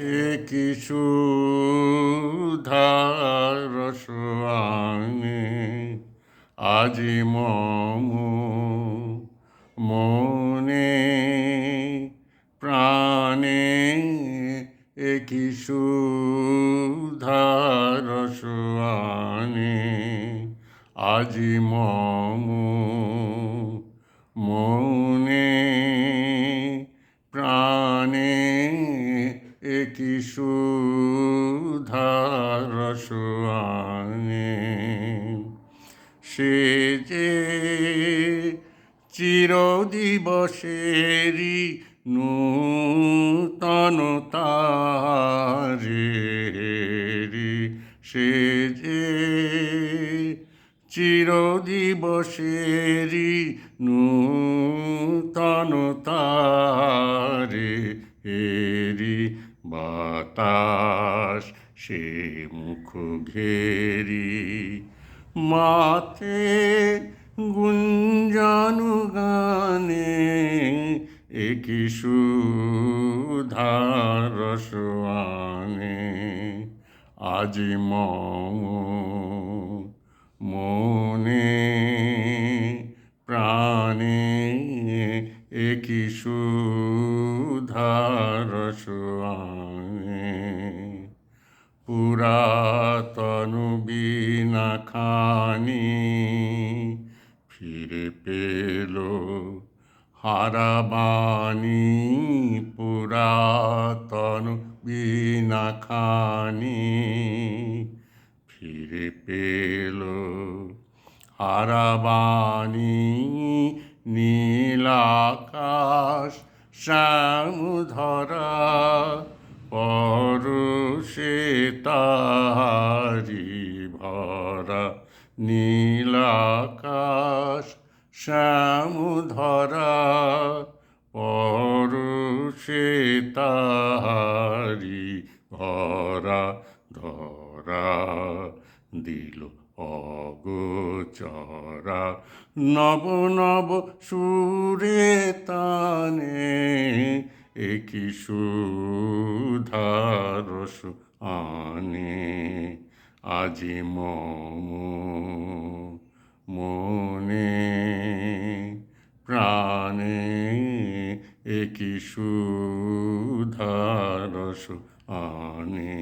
একই সুধার সোয়ানে আজি মম মনে প্রাণে একই সুধার সোয়ানে আজি মম মনে সে যে চিরদিবসেরই নূতনতারি সে যে চিরদিবসেরই নূতনতারে এরি বাতাস সে মুখ ঘেরি। মাথে গুঞ্জানু গানে একই সুধার সোয়ানে আজি মনে প্রাণে একই সুধার সোয়ানে পুরাতন বিনা খানি ফিরে পেল হারাবানি পুরাতন বিনা খানি ফিরে পেল হারাবানি নীলাকাশ শ্যামধরা, পরশে তাহারি ভরা নীলাকাশ শ্যামধরা পরশে তাহারি ভরা ধরা দিল অগোচরা। নব নব সুরে তানে একই সুধারস আনে। আজি মনে প্রাণে একই সুধারস আনে।